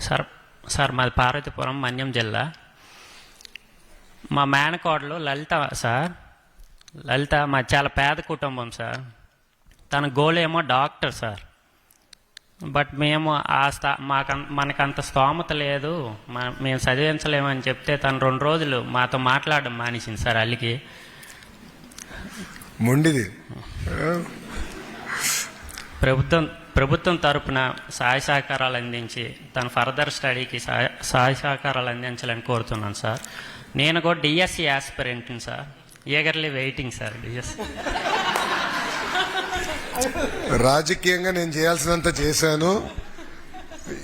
Sir sir మాది పార్వతీపురం మన్యం జిల్లా. మా మేనకోడలు లలిత సార్ లలిత మా చాలా పేద కుటుంబం సార్. తన గోల్ ఏమో డాక్టర్ సార్. బట్ మేము ఆ స్థా మాకం మనకంత స్తోమత లేదు మేము చదివించలేమని చెప్తే తను రెండు రోజులు మాతో మాట్లాడడం మానేసింది సార్ అల్లికి. మొండిది. ప్రభుత్వం ప్రభుత్వం తరపున సహాయ సహకారాలు అందించి తన ఫర్దర్ స్టడీకి సహాయ సహాయ సహకారాలు అందించాలని కోరుతున్నాను సార్. నేను కూడా DSC ఆస్పిరెంట్ని sir. Eagerly waiting sir DSC. రాజకీయంగా నేను చేయాల్సినంత చేశాను.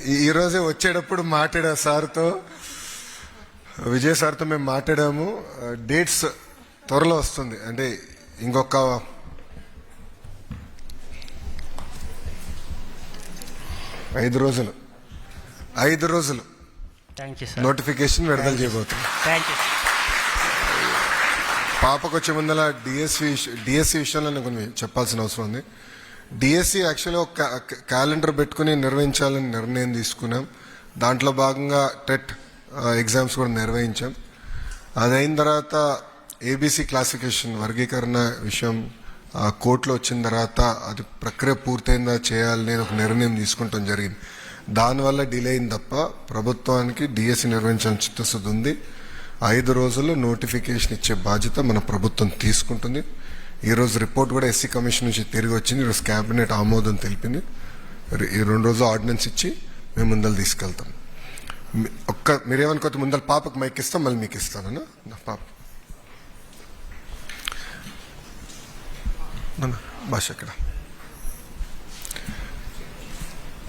ఈరోజే వచ్చేటప్పుడు మాట్లాడా సార్తో. విజయ్ సార్తో మేము మాట్లాడాము. డేట్స్ త్వరలో వస్తుంది. అంటే ఇంకొక ఐదు రోజులు. ఐదు రోజులు. నోటిఫికేషన్ విడుదల యూ పాపకు వచ్చే ముందల డిఎస్సి డిఎస్సి విషయంలో నేను కొన్ని చెప్పాల్సిన అవసరం ఉంది. డిఎస్సి యాక్చువల్గా ఒక క్యాలెండర్ పెట్టుకుని నిర్వహించాలని నిర్ణయం తీసుకున్నాం. దాంట్లో భాగంగా టెట్ ఎగ్జామ్స్ కూడా నిర్వహించాం. అది అయిన తర్వాత ఏబీసీ క్లాసిఫికేషన్ వర్గీకరణ విషయం కోర్టులో వచ్చిన తర్వాత అది ప్రక్రియ పూర్తయిందా చేయాలనేది ఒక నిర్ణయం తీసుకుంటాం జరిగింది. దానివల్ల డిలే అయింది తప్ప ప్రభుత్వానికి డిఎస్సి నిర్వహించాలని చిత్తశుద్ధి ఉంది. ఐదు రోజుల్లో నోటిఫికేషన్ ఇచ్చే బాధ్యత మన ప్రభుత్వం తీసుకుంటుంది. ఈ రోజు రిపోర్ట్ కూడా ఎస్సీ కమిషన్ నుంచి తిరిగి వచ్చింది. ఈరోజు క్యాబినెట్ ఆమోదం తెలిపింది. ఈ రెండు రోజులు ఆర్డినెన్స్ ఇచ్చి మేము ముందలు తీసుకెళ్తాం. ఒక్క మీరేమనుకోతే ముందర పాపకు మైక్ ఇస్తాం మళ్ళీ మీకు ఇస్తాను నా పాప భాష ఇక్కడ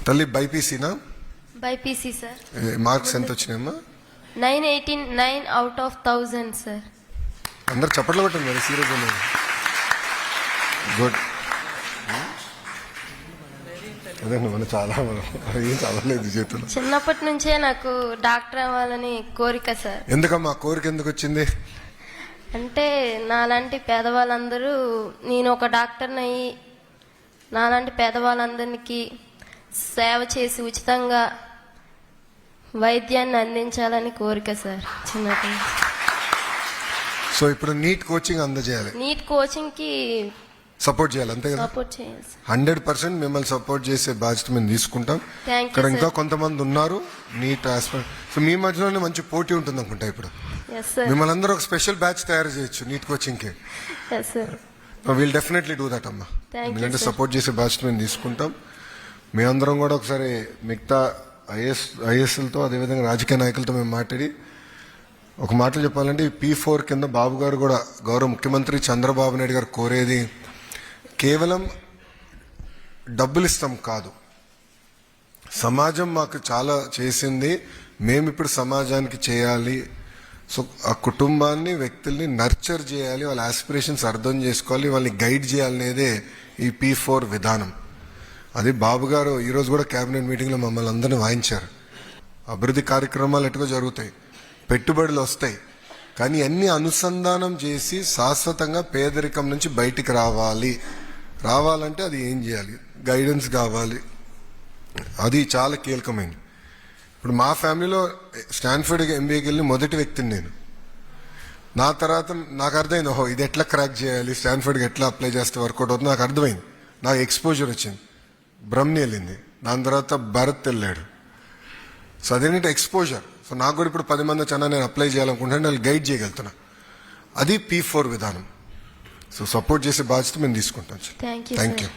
తల్లి బైపీసీనా? BiPC sir. మార్క్స్ ఎంత వచ్చినాయమ్మా? Nine eighteen nine out of thousand sir. అందరు చప్పట్లు కొట్టండి మరి సీరియస్ అనేది గుడ్. అదే మనం చాలా ఏం చదవలేదు చేతులు. చిన్నప్పటి నుంచే నాకు డాక్టర్ అవ్వాలని కోరిక సార్. ఎందుకమ్మా కోరిక ఎందుకు వచ్చింది? అంటే నాలాంటి పేదవాళ్ళందరూ నేను ఒక డాక్టర్ని అయ్యి నాలాంటి పేదవాళ్ళందరికీ సేవ చేసి ఉచితంగా వైద్యాన్ని అందించాలని కోరిక సార్ చిన్నప్పటి. సో ఇప్పుడు నీట్ కోచింగ్ అందజేయాలి నీట్ కోచింగ్కి సపోర్ట్ చేయాలి అంతే కదా సపోర్ట్ చేయాలి సార్ హండ్రెడ్ పర్సెంట్ మిమ్మల్ని సపోర్ట్ చేసే బాధ్యత మేము తీసుకుంటాం Thank you, ఇక్కడ ఇంకా sir. కొంతమంది ఉన్నారు నీట్ ఆస్పిరెంట్ సో మీ మధ్యలోనే మంచి పోటీ ఉంటుంది అనుకుంటా ఇప్పుడు మిమ్మల్ని అందరూ ఒక స్పెషల్ బ్యాచ్ తయారు చేయొచ్చు నీట్ కోచింగ్కి yes sir will definitely do that అమ్మా. Sir. సపోర్ట్ చేసే బాధ్యత మేము తీసుకుంటాం. మీ అందరం కూడా ఒకసారి మిగతా ఐఎస్ ఐఎస్ఎల్తో అదేవిధంగా రాజకీయ నాయకులతో మేము మాట్లాడి ఒక మాటలు చెప్పాలంటే పీ ఫోర్ కింద బాబు గారు కూడా గౌరవ ముఖ్యమంత్రి చంద్రబాబు నాయుడు గారు కోరేది కేవలం డబ్బులు ఇస్తాం కాదు. సమాజం మాకు చాలా చేసింది మేము ఇప్పుడు సమాజానికి చేయాలి. సో ఆ కుటుంబాన్ని వ్యక్తుల్ని నర్చర్ చేయాలి వాళ్ళ ఆస్పిరేషన్స్ అర్థం చేసుకోవాలి వాళ్ళని గైడ్ చేయాలనేదే ఈ పీ ఫోర్ విధానం. అది బాబు గారు ఈరోజు కూడా కేబినెట్ మీటింగ్లో మమ్మల్ని అందరినీ వాయించారు. అభివృద్ధి కార్యక్రమాలు ఎటుగా జరుగుతాయి పెట్టుబడులు వస్తాయి. కానీ అన్ని అనుసంధానం చేసి శాశ్వతంగా పేదరికం నుంచి బయటికి రావాలి. రావాలంటే అది ఏం చేయాలి? గైడెన్స్ కావాలి. అది చాలా కీలకమైనది. ఇప్పుడు మా ఫ్యామిలీలో స్టాన్ఫర్డ్ ఎంబీఏకి వెళ్ళి మొదటి వ్యక్తిని నేను. నా తర్వాత నాకు అర్థమైంది ఓహో ఇది ఎట్లా క్రాక్ చేయాలి స్టాన్ఫర్డ్కి ఎట్లా అప్లై చేస్తే వర్కౌట్ అవుతుంది నాకు అర్థమైంది. నాకు ఎక్స్పోజర్ వచ్చింది. బ్రహ్మి వెళ్ళింది. దాని తర్వాత భరత్ వెళ్ళాడు. సో అదేంటంటే ఎక్స్పోజర్ సో నాకు కూడా ఇప్పుడు పది మంది వచ్చానా నేను అప్లై చేయాలనుకుంటున్నాను వాళ్ళు గైడ్ చేయగలుగుతున్నా. అది పీ ఫోర్ విధానం. సో సపోర్ట్ చేసే బాధ్యత మేము తీసుకుంటాం థ్యాంక్ యూ